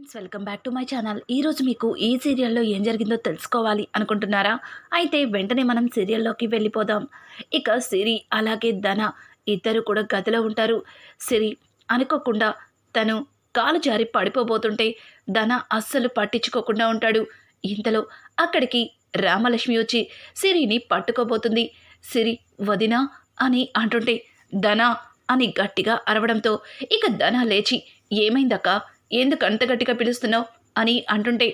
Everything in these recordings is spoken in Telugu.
Friends welcome back to my channel. ఈరోజు మీకు ఈ సీరియల్లో ఏం జరిగిందో తెలుసుకోవాలి అనుకుంటున్నారా? అయితే వెంటనే మనం సీరియల్లోకి వెళ్ళిపోదాం. ఇక సిరి అలాగే ధన ఇద్దరు కూడా గదిలో ఉంటారు. సిరి అనుకోకుండా తను కాలు జారి పడిపోబోతుంటే ధన అస్సలు పట్టించుకోకుండా ఉంటాడు. ఇంతలో అక్కడికి రామలక్ష్మి వచ్చి సిరిని పట్టుకోబోతుంది. సిరి వదినా అని అంటుంటే ధన అని గట్టిగా అరవడంతో ఇక ధన లేచి ఏమైందక్క? ఎందుకు అంత గట్టిగా పిలుస్తున్నావు అని అంటుంటే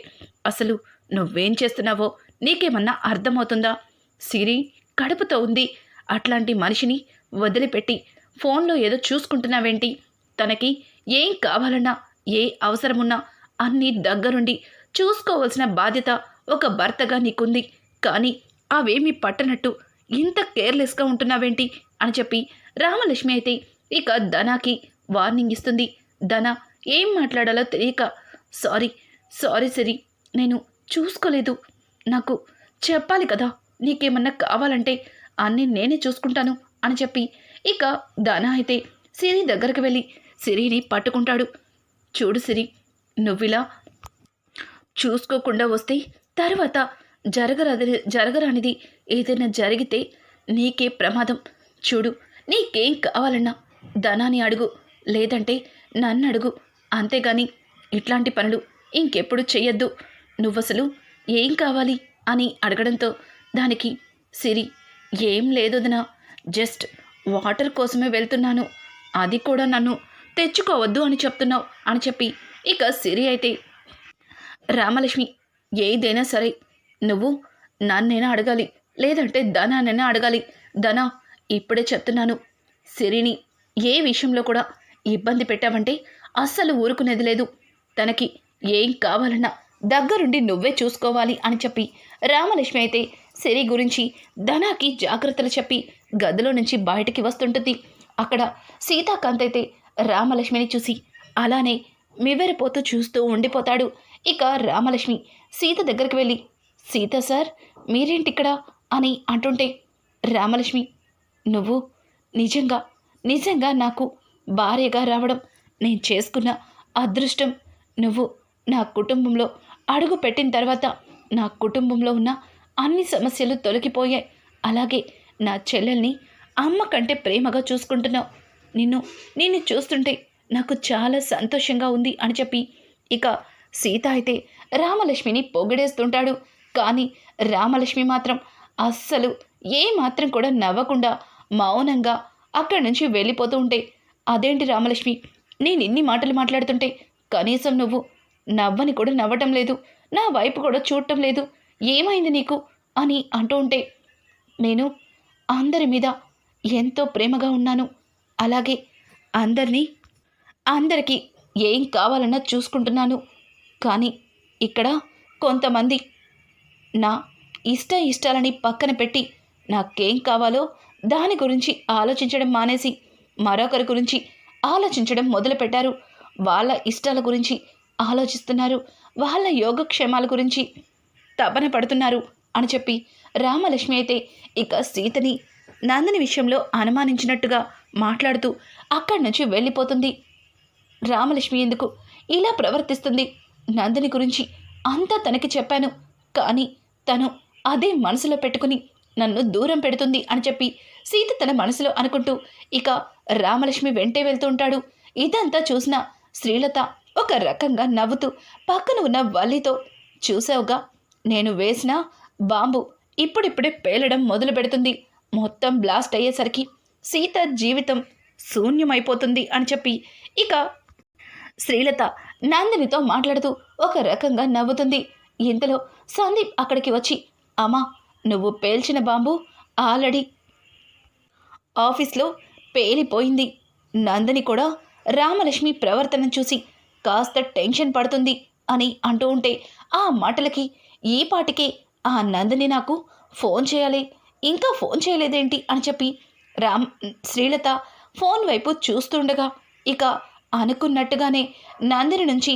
అసలు నువ్వేం చేస్తున్నావో నీకేమన్నా అర్థమవుతుందా? సిరి కడుపుతో ఉంది. అట్లాంటి మనిషిని వదిలిపెట్టి ఫోన్లో ఏదో చూసుకుంటున్నావేంటి? తనకి ఏం కావాలన్నా ఏ అవసరమున్నా అన్నీ దగ్గరుండి చూసుకోవాల్సిన బాధ్యత ఒక భర్తగా నీకుంది. కానీ అవేమీ పట్టనట్టు ఇంత కేర్లెస్గా ఉంటున్నావేంటి? అని చెప్పి రామలక్ష్మి అయితే ఇక ధనాకి వార్నింగ్ ఇస్తుంది. ధన ఏం మాట్లాడాలో తెలియక సారీ సారీ సిరి నేను చూసుకోలేదు. నాకు చెప్పాలి కదా నీకేమన్నా కావాలంటే అన్నీ నేనే చూసుకుంటాను అని చెప్పి ఇక ధన అయితే సిరి దగ్గరికి వెళ్ళి సిరిని పట్టుకుంటాడు. చూడు సిరి నువ్విలా చూసుకోకుండా వస్తే తర్వాత జరగరాది జరగరానిది ఏదైనా జరిగితే నీకే ప్రమాదం. చూడు నీకేం కావాలన్నా ధనాన్ని అడుగు. లేదంటే నన్ను అడుగు అంతేగాని ఇట్లాంటి పనులు ఇంకెప్పుడు చెయ్యొద్దు. నువ్వసలు ఏం కావాలి అని అడగడంతో దానికి సిరి ఏం లేదొదినా జస్ట్ వాటర్ కోసమే వెళ్తున్నాను. అది కూడా నన్ను తెచ్చుకోవద్దు అని చెప్తున్నావు అని చెప్పి ఇక సిరి అయితే రామలక్ష్మి ఏదైనా సరే నువ్వు నన్నైనా అడగాలి. లేదంటే ధనానైనా అడగాలి. ధన ఇప్పుడే చెప్తున్నాను. సిరిని ఏ విషయంలో కూడా ఇబ్బంది పెట్టావంటే అస్సలు ఊరుకునేది లేదు. తనకి ఏం కావాలన్నా దగ్గరుండి నువ్వే చూసుకోవాలి అని చెప్పి రామలక్ష్మి అయితే సిరి గురించి ధనాకి జాగ్రత్తలు చెప్పి గదిలో నుంచి బయటికి వస్తుంటుంది. అక్కడ సీతాకాంత్ అయితే రామలక్ష్మిని చూసి అలానే మివెరిపోతూ చూస్తూ ఉండిపోతాడు. ఇక రామలక్ష్మి సీత దగ్గరికి వెళ్ళి సీత సార్ మీరేంటిక్కడ? అని అంటుంటే రామలక్ష్మి నువ్వు నిజంగా నిజంగా నాకు భార్యగా రావడం నేను చేసుకున్న అదృష్టం. నువ్వు నా కుటుంబంలో అడుగు పెట్టిన తర్వాత నా కుటుంబంలో ఉన్న అన్ని సమస్యలు తొలగిపోయాయి. అలాగే నా చెల్లెల్ని అమ్మ కంటే ప్రేమగా చూసుకుంటున్నావు. నిన్ను నిన్ను చూస్తుంటే నాకు చాలా సంతోషంగా ఉంది అని చెప్పి ఇక సీత అయితే రామలక్ష్మిని పొగిడేస్తుంటాడు. కానీ రామలక్ష్మి మాత్రం అస్సలు ఏ మాత్రం కూడా నవ్వకుండా మౌనంగా అక్కడి నుంచి వెళ్ళిపోతూ ఉంటే అదేంటి రామలక్ష్మి? నేను ఇన్ని మాటలు మాట్లాడుతుంటే కనీసం నువ్వు నవ్వని కూడా నవ్వటం లేదు నా వైపు కూడా చూడటం లేదు. ఏమైంది నీకు? అని అంటూ ఉంటే నేను అందరి మీద ఎంతో ప్రేమగా ఉన్నాను. అలాగే అందరినీ అందరికీ ఏం కావాలన్నా చూసుకుంటున్నాను. కానీ ఇక్కడ కొంతమంది నా ఇష్ట ఇష్టాలని పక్కన పెట్టి నాకేం కావాలో దాని గురించి ఆలోచించడం మానేసి మరొకరి గురించి ఆలోచించడం మొదలుపెట్టారు. వాళ్ళ ఇష్టాల గురించి ఆలోచిస్తున్నారు. వాళ్ళ యోగక్షేమాల గురించి తపన పడుతున్నారు అని చెప్పి రామలక్ష్మి అయితే ఇక సీతని నందిని విషయంలో అనుమానించినట్టుగా మాట్లాడుతూ అక్కడి నుంచి వెళ్ళిపోతుంది. రామలక్ష్మి ఎందుకు ఇలా ప్రవర్తిస్తుంది? నందిని గురించి అంతా తనకి చెప్పాను. కానీ తను అదే మనసులో పెట్టుకుని నన్ను దూరం పెడుతుంది అని చెప్పి సీత తన మనసులో అనుకుంటూ ఇక రామలక్ష్మి వెంటే వెళ్తూ ఉంటాడు ఇదంతా చూసిన శ్రీలత ఒక రకంగా నవ్వుతూ పక్కన ఉన్న వల్లితో చూసావుగా నేను వేసిన బాంబు ఇప్పుడిప్పుడే పేలడం మొదలు పెడుతుంది. మొత్తం బ్లాస్ట్ అయ్యేసరికి సీత జీవితం శూన్యమైపోతుంది అని చెప్పి ఇక శ్రీలత నందినితో మాట్లాడుతూ ఒక రకంగా నవ్వుతుంది. ఇంతలో సందీప్ అక్కడికి వచ్చి అమ్మా నువ్వు పేల్చిన బాంబు ఆల్రెడీ ఆఫీస్లో పేలిపోయింది. నందిని కూడా రామలక్ష్మి ప్రవర్తన చూసి కాస్త టెన్షన్ పడుతుంది అని అంటూ ఉంటే ఆ మాటలకి ఈ పాటికే ఆ నందిని నాకు ఫోన్ చేయాలి. ఇంకా ఫోన్ చేయలేదేంటి అని చెప్పి రామ్ శ్రీలత ఫోన్ వైపు చూస్తుండగా ఇక అనుకున్నట్టుగానే నందిని నుంచి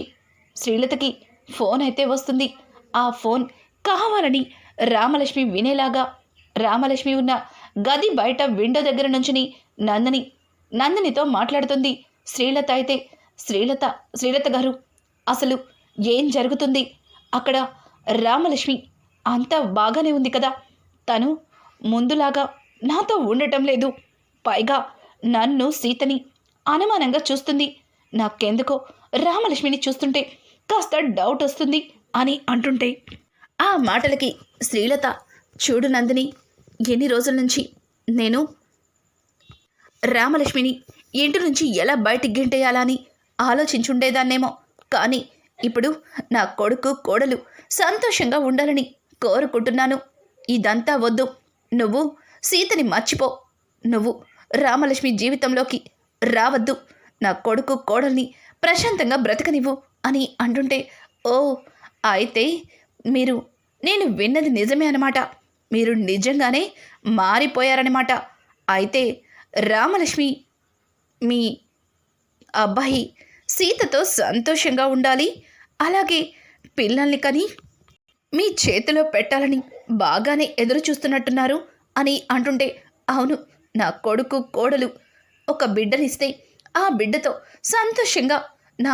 శ్రీలతకి ఫోన్ అయితే వస్తుంది. ఆ ఫోన్ కావాలని రామలక్ష్మి వినేలాగా రామలక్ష్మి ఉన్న గది బయట విండో దగ్గర నుంచుని నందిని నందినితో మాట్లాడుతుంది. శ్రీలత అయితే శ్రీలత శ్రీలత గారు అసలు ఏం జరుగుతుంది? అక్కడ రామలక్ష్మి అంతా బాగానే ఉంది కదా? తను ముందులాగా నాతో ఉండటం లేదు. పైగా నన్ను సీతని అనుమానంగా చూస్తుంది. నాకెందుకో రామలక్ష్మిని చూస్తుంటే కాస్త డౌట్ వస్తుంది అని అంటుంటే. ఆ మాటలకి శ్రీలత చూడు నందిని ఎన్ని రోజుల నుంచి నేను రామలక్ష్మిని ఇంటి నుంచి ఎలా బయటికి గింటేయాలా అని ఆలోచించుండేదాన్నేమో. కానీ ఇప్పుడు నా కొడుకు కోడలు సంతోషంగా ఉండాలని కోరుకుంటున్నాను. ఇదంతా వద్దు. నువ్వు సీతని మర్చిపో. నువ్వు రామలక్ష్మి జీవితంలోకి రావద్దు. నా కొడుకు కోడల్ని ప్రశాంతంగా బ్రతకనివ్వు అని అంటుంటే ఓ అయితే మీరు నేను విన్నది నిజమే అన్నమాట. మీరు నిజంగానే మారిపోయారనమాట అయితే రామలక్ష్మి మీ అబ్బాయి సీతతో సంతోషంగా ఉండాలి. అలాగే పిల్లల్ని కని మీ చేతిలో పెట్టాలని బాగానే ఎదురు చూస్తున్నట్టున్నారు అని అంటుంటే అవును నా కొడుకు కోడలు ఒక బిడ్డనిస్తే ఆ బిడ్డతో సంతోషంగా నా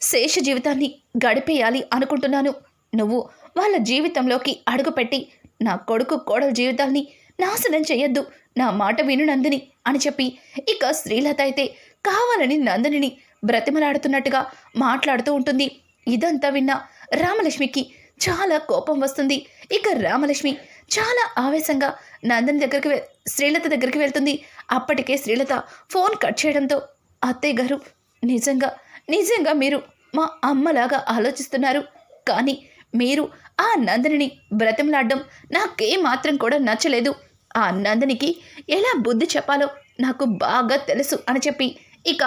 శేష జీవితాన్ని గడిపేయాలి అనుకుంటున్నాను. నువ్వు వాళ్ళ జీవితంలోకి అడుగుపెట్టి నా కొడుకు కోడల జీవితాల్ని నాశనం చేయొద్దు నా మాట విను నందిని అని చెప్పి ఇక శ్రీలత అయితే కావాలని నందినిని బ్రతిమలాడుతున్నట్టుగా మాట్లాడుతూ ఉంటుంది. ఇదంతా విన్న రామలక్ష్మికి చాలా కోపం వస్తుంది. ఇక రామలక్ష్మి చాలా ఆవేశంగా నందిని దగ్గరికి వె- శ్రీలత దగ్గరికి వెళ్తుంది. అప్పటికే శ్రీలత ఫోన్ కట్ చేయడంతో అత్తయ్య గారు నిజంగా నిజంగా మీరు మా అమ్మలాగా ఆలోచిస్తున్నారు. కానీ మీరు ఆ నందిని బ్రతిమలాడడం నాకే మాత్రం కూడా నచ్చలేదు. ఆ నందినికి ఎలా బుద్ధి చెప్పాలో నాకు బాగా తెలుసు అని చెప్పి ఇక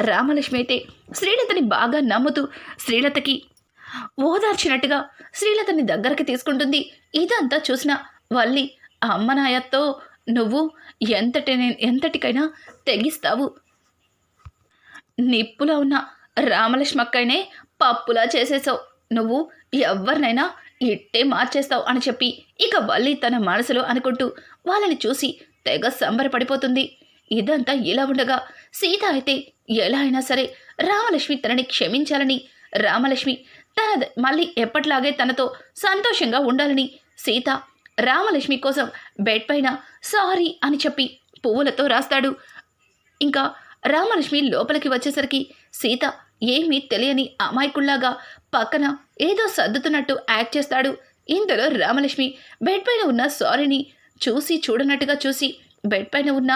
రామలక్ష్మి అయితే శ్రీలతని బాగా నమ్ముతూ శ్రీలతకి ఓదార్చినట్టుగా శ్రీలతని దగ్గరికి తీసుకుంటుంది. ఇదంతా చూసిన వల్లి అమ్మనాయతో నువ్వు ఎంతటి ఎంతటికైనా తెగిస్తావు. నిప్పులో ఉన్న రామలక్ష్మక్కైనే పప్పులా చేసేసావు. నువ్వు ఎవరినైనా ఇట్టే మార్చేస్తావు అని చెప్పి ఇక వల్లి తన మనసులో అనుకుంటూ వాళ్ళని చూసి తెగ సంబరపడిపోతుంది. ఇదంతా ఇలా ఉండగా సీత అయితే ఎలా అయినా సరే రామలక్ష్మి తనని క్షమించాలని రామలక్ష్మి తన మళ్ళీ ఎప్పట్లాగే తనతో సంతోషంగా ఉండాలని సీత రామలక్ష్మి కోసం బెడ్ పైన సారీ అని చెప్పి పువ్వులతో రాస్తాడు. ఇంకా రామలక్ష్మి లోపలికి వచ్చేసరికి సీత ఏమీ తెలియని అమాయకుల్లాగా పక్కన ఏదో సర్దుతున్నట్టు యాక్ట్ చేస్తాడు. ఇంతలో రామలక్ష్మి బెడ్ పైన ఉన్న సారీని చూసి చూడనట్టుగా చూసి బెడ్ పైన ఉన్న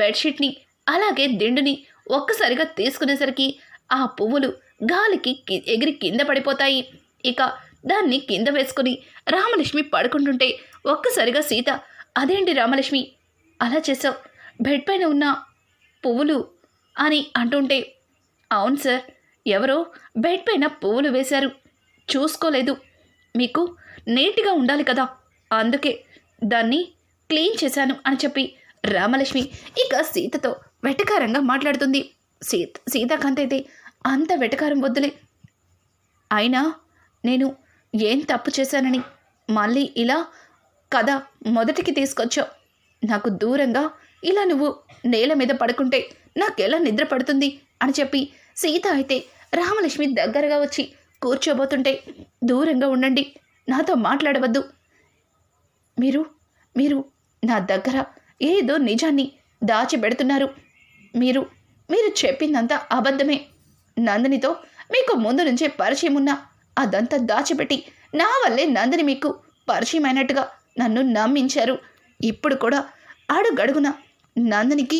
బెడ్షీట్ని అలాగే దిండుని ఒక్కసారిగా తీసుకునేసరికి ఆ పువ్వులు గాలికి ఎగిరి కింద పడిపోతాయి. ఇక దాన్ని కింద వేసుకుని రామలక్ష్మి పడుకుంటుంటే ఒక్కసారిగా సీత అదేంటి రామలక్ష్మి అలా చేసావు బెడ్ పైన ఉన్న పువ్వులు అని అంటుంటే అవును సార్ ఎవరో బెడ్ పైన పువ్వులు వేశారు. చూసుకోలేదు. మీకు నీట్గా ఉండాలి కదా. అందుకే దాన్ని క్లీన్ చేశాను అని చెప్పి రామలక్ష్మి ఇక సీతతో వెటకారంగా మాట్లాడుతుంది. సీత సీతాకాంత్ అయితే అంత వెటకారం వద్దులే. అయినా నేను ఏం తప్పు చేశానని మళ్ళీ ఇలా కథ మొదటికి తీసుకొచ్చావు. నాకు దూరంగా ఇలా నువ్వు నేల మీద పడుకుంటే నాకెలా నిద్ర పడుతుంది అని చెప్పి సీత అయితే రామలక్ష్మి దగ్గరగా వచ్చి కూర్చోబోతుంటే దూరంగా ఉండండి నాతో మాట్లాడవద్దు. మీరు మీరు నా దగ్గర ఏదో నిజాన్ని దాచిపెడుతున్నారు. మీరు మీరు చెప్పిందంతా అబద్ధమే. నందినితో మీకు ముందు నుంచే పరిచయం ఉన్నా అదంతా దాచిపెట్టి నా వల్లే నందిని మీకు పరిచయం అయినట్టుగా నన్ను నమ్మించారు. ఇప్పుడు కూడా అడుగడుగున నందినికి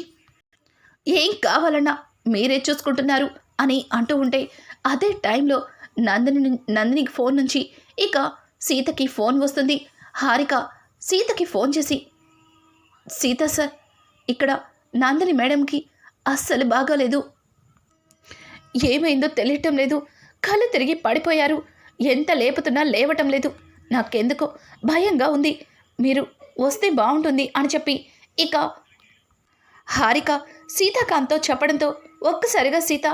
ఏం కావాలన్నా మీరే చూసుకుంటున్నారు. అని అంటూ ఉంటే అదే టైంలో నందిని నందినికి ఫోన్ నుంచి ఇక సీతకి ఫోన్ వస్తుంది. హారిక సీతకి ఫోన్ చేసి సీత సార్ ఇక్కడ నందిని మేడంకి అస్సలు బాగాలేదు. ఏమైందో తెలియటం లేదు. కళ్ళు తిరిగి పడిపోయారు. ఎంత లేపుతున్నా లేవటం లేదు. నాకెందుకో భయంగా ఉంది. మీరు వస్తే బాగుంటుంది అని చెప్పి ఇక హారిక సీతాకాంత్తో చెప్పడంతో ఒక్కసారిగా సీత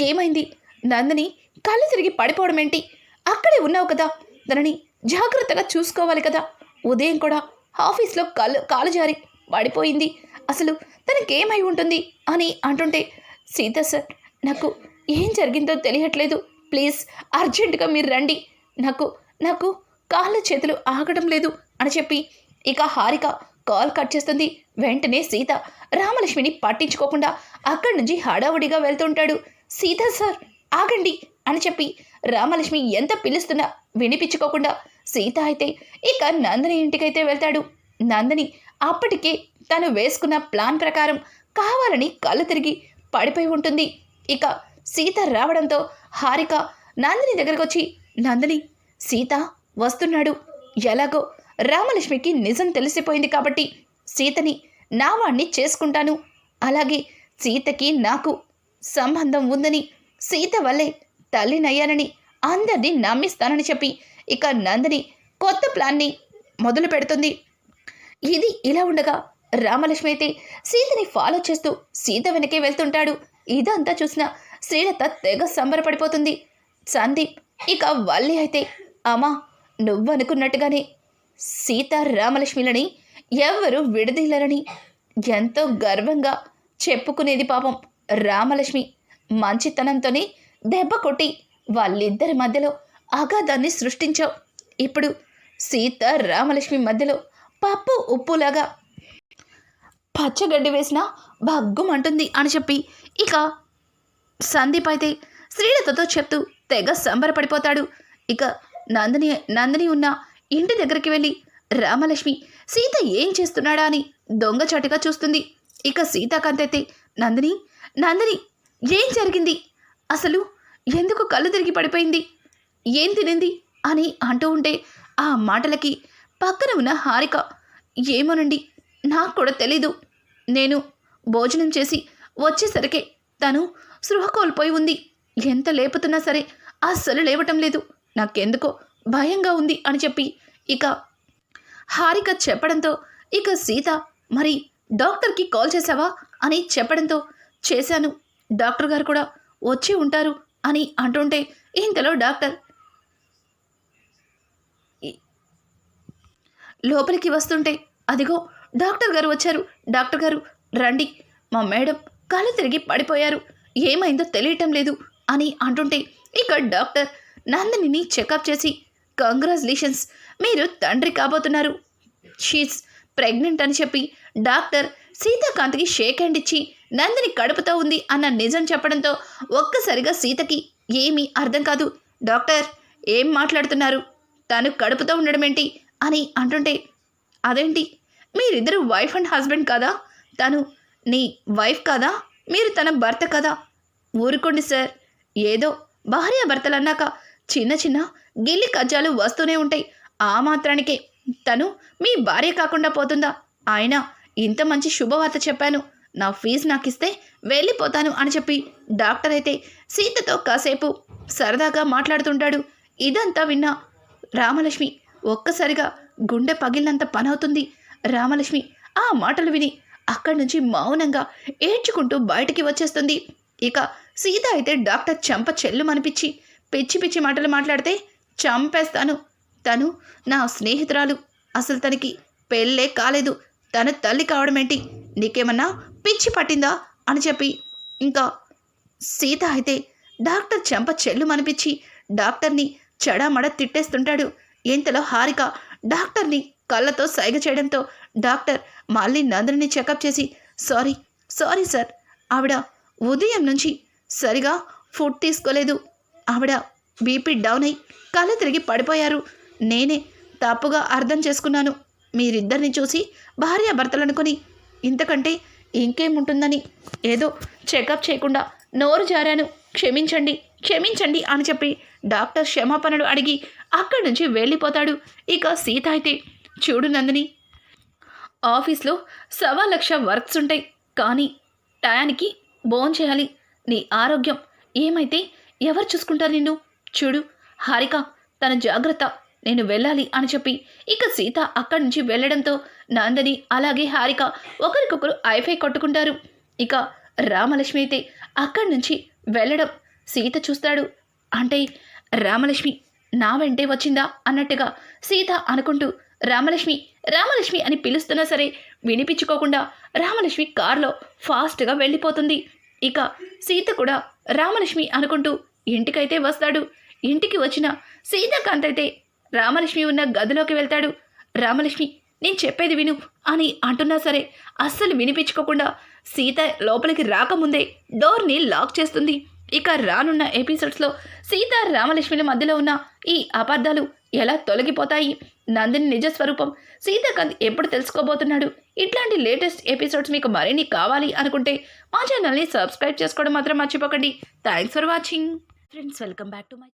ఏమైంది? నందిని కళ్ళు తిరిగి పడిపోవడం ఏంటి అక్కడే ఉన్నావు కదా. తనని జాగ్రత్తగా చూసుకోవాలి కదా. ఉదయం కూడా ఆఫీస్లో కాలు కాలు జారి పడిపోయింది. అసలు తనకేమై ఉంటుంది అని అంటుంటే సీత సార్ నాకు ఏం జరిగిందో తెలియట్లేదు. ప్లీజ్ అర్జెంటుగా మీరు రండి. నాకు నాకు కాళ్ళ చేతులు ఆగడం లేదు అని చెప్పి ఇక హారిక కాల్ కట్ చేస్తుంది. వెంటనే సీత రామలక్ష్మిని పట్టించుకోకుండా అక్కడి నుంచి హడావుడిగా వెళ్తుంటాడు. సీత సార్ ఆగండి అని చెప్పి రామలక్ష్మి ఎంత పిలుస్తున్నా వినిపించుకోకుండా సీత అయితే ఇక నందిని ఇంటికైతే వెళ్తాడు. నందిని అప్పటికే తను వేసుకున్న ప్లాన్ ప్రకారం కావాలని కళ్ళు తిరిగి పడిపోయి ఉంటుంది. ఇక సీత రావడంతో హారిక నందిని దగ్గరకు వచ్చి నందిని సీత వస్తున్నాడు. ఎలాగో రామలక్ష్మికి నిజం తెలిసిపోయింది కాబట్టి సీతని నా వాణ్ణి చేసుకుంటాను. అలాగే సీతకి నాకు సంబంధం ఉందని సీత వల్లే తల్లినయ్యానని అందరినీ నమ్మిస్తానని చెప్పి ఇక నందిని కొత్త ప్లాన్ని మొదలు పెడుతుంది. ఇది ఇలా ఉండగా రామలక్ష్మి అయితే సీతని ఫాలో చేస్తూ సీత వెనకే వెళ్తుంటాడు. ఇదంతా చూసిన శ్రీలత తెగ సంబరపడిపోతుంది. సందీప్ ఇక వల్లి అయితే అమ్మా నువ్వనుకున్నట్టుగానే సీత రామలక్ష్మిలని ఎవ్వరూ విడదీలరని ఎంతో గర్వంగా చెప్పుకునేది పాపం. రామలక్ష్మి మంచితనంతోనే దెబ్బ కొట్టి వాళ్ళిద్దరి మధ్యలో అగాధాన్ని సృష్టించావు. ఇప్పుడు సీత రామలక్ష్మి మధ్యలో పప్పు ఉప్పులాగా పచ్చగడ్డి వేసిన భగ్గుమంటుంది అని చెప్పి ఇక సందీప్ అయితే శ్రీలతతో చెప్తూ తెగ సంబరపడిపోతాడు. ఇక నందిని నందిని ఉన్న ఇంటి దగ్గరికి వెళ్ళి రామలక్ష్మి సీత ఏం చేస్తున్నాడా? అని దొంగచాటుగా చూస్తుంది. ఇక సీతాకాంత్ అయితే నందిని నందిని ఏం జరిగింది? అసలు ఎందుకు కళ్ళు తిరిగి పడిపోయింది? ఏం తినింది? అని అంటూ ఉంటే ఆ మాటలకి పక్కన ఉన్న హారిక ఏమోనండి నాకు కూడా తెలీదు. నేను భోజనం చేసి వచ్చేసరికి తను సృహ కోల్పోయి ఉంది. ఎంత లేపుతున్నా సరే అస్సలు లేవటం లేదు. నాకెందుకో భయంగా ఉంది అని చెప్పి ఇక హారిక చెప్పడంతో ఇక సీత మరి డాక్టర్కి కాల్ చేసావా అని చెప్పడంతో చేశాను. డాక్టర్ గారు కూడా వచ్చి ఉంటారు అని అంటుంటే ఇంతలో డాక్టర్ లోపలికి వస్తుంటే అదిగో డాక్టర్ గారు వచ్చారు. డాక్టర్ గారు రండి మా మేడం కళ్ళు తిరిగి పడిపోయారు. ఏమైందో తెలియటం లేదు అని అంటుంటే ఇక డాక్టర్ నందినిని చెకప్ చేసి కంగ్రాచులేషన్స్ మీరు తండ్రి కాబోతున్నారు. షీస్ ప్రెగ్నెంట్ అని చెప్పి డాక్టర్ సీతాకాంత్కి షేక్ హ్యాండ్ ఇచ్చి నందిని కడుపుతో ఉంది అన్న నిజం చెప్పడంతో ఒక్కసారిగా సీతకి ఏమీ అర్థం కాదు. డాక్టర్ ఏం మాట్లాడుతున్నారు? తను కడుపుతో ఉండడం ఏంటి? అని అంటుంటే అదేంటి? మీరిద్దరు వైఫ్ అండ్ హస్బెండ్ కదా? తను నీ వైఫ్ కదా? మీరు తన భర్త కదా? ఊరుకోండి సార్. ఏదో భార్య భర్తలు అన్నాక చిన్న చిన్న గిల్లి కజ్జాలు వస్తూనే ఉంటాయి. ఆ మాత్రానికే తను మీ భార్య కాకుండా పోతుందా? ఆయన ఇంత మంచి శుభవార్త చెప్పాను. నా ఫీజు నాకు ఇస్తే వెళ్ళిపోతాను అని చెప్పి డాక్టర్ అయితే సీతతో కాసేపు సరదాగా మాట్లాడుతుంటాడు. ఇదంతా విన్నా రామలక్ష్మి ఒక్కసారిగా గుండె పగిలినంత పనవుతుంది. రామలక్ష్మి ఆ మాటలు విని అక్కడి నుంచి మౌనంగా ఏడ్చుకుంటూ బయటికి వచ్చేస్తుంది. ఇక సీత అయితే డాక్టర్ చెంప చెల్లుమనిపించి పిచ్చి పిచ్చి మాటలు మాట్లాడితే చంపేస్తాను. తను నా స్నేహితురాలు. అసలు తనకి పెళ్ళే కాలేదు. తన తల్లి కావడమేంటి? నీకేమన్నా పిచ్చి పట్టిందా? అని చెప్పి ఇంకా సీత అయితే డాక్టర్ చెంప చెల్లుమనిపించి డాక్టర్ని చెడామడ తిట్టేస్తుంటాడు. ఇంతలో హారిక డాక్టర్ని కళ్ళతో సైగ చేయడంతో డాక్టర్ మళ్ళీ నందుని చెకప్ చేసి సారీ సారీ సార్. ఆవిడ ఉదయం నుంచి సరిగా ఫుడ్ తీసుకోలేదు. ఆవిడ బీపీ డౌన్ అయి కళ్ళు తిరిగి పడిపోయారు. నేనే తప్పుగా అర్థం చేసుకున్నాను. మీరిద్దరిని చూసి భార్యాభర్తలు అనుకుని ఇంతకంటే ఇంకేముంటుందని ఏదో చెకప్ చేయకుండా నోరు జారాను. క్షమించండి క్షమించండి అని చెప్పి డాక్టర్ క్షమాపణలు అడిగి అక్కడి నుంచి వెళ్ళిపోతాడు. ఇక సీత అయితే చూడు నందిని ఆఫీస్లో సవా లక్ష వర్క్స్ ఉంటాయి. కానీ టయానికి బోన్ చేయాలి. నీ ఆరోగ్యం ఏమైతే ఎవరు చూసుకుంటారు నిన్ను? చూడు హారిక తన జాగ్రత్త నేను వెళ్ళాలి అని చెప్పి ఇక సీత అక్కడి నుంచి వెళ్ళడంతో నందని అలాగే హారిక ఒకరికొకరు ఐఫై కొట్టుకుంటారు. ఇక రామలక్ష్మి అయితే అక్కడి నుంచి వెళ్ళడం సీత చూస్తాడు. అంటే రామలక్ష్మి నా వెంటే వచ్చిందా? అన్నట్టుగా సీత అనుకుంటూ రామలక్ష్మి రామలక్ష్మి అని పిలుస్తున్నా సరే వినిపించుకోకుండా రామలక్ష్మి కారులో ఫాస్ట్గా వెళ్ళిపోతుంది. ఇక సీత కూడా రామలక్ష్మి అనుకుంటూ ఇంటికైతే వస్తాడు. ఇంటికి వచ్చిన సీతాకాంత్ అయితే రామలక్ష్మి ఉన్న గదిలోకి వెళ్తాడు. రామలక్ష్మి నేను చెప్పేది విను అని అంటున్నా సరే అస్సలు వినిపించుకోకుండా సీత లోపలికి రాకముందే డోర్ని లాక్ చేస్తుంది. ఇక రానున్న ఎపిసోడ్స్లో సీత రామలక్ష్మిల మధ్యలో ఉన్న ఈ అపార్థాలు ఎలా తొలగిపోతాయి? నందిని నిజ స్వరూపం సీతాకాంత్ ఎప్పుడు తెలుసుకోబోతున్నాడు? ఇట్లాంటి లేటెస్ట్ ఎపిసోడ్స్ మీకు మరిన్ని కావాలి అనుకుంటే మా ఛానల్ని సబ్స్క్రైబ్ చేసుకోవడం మాత్రం మర్చిపోకండి. Thanks for watching. Friends welcome back to my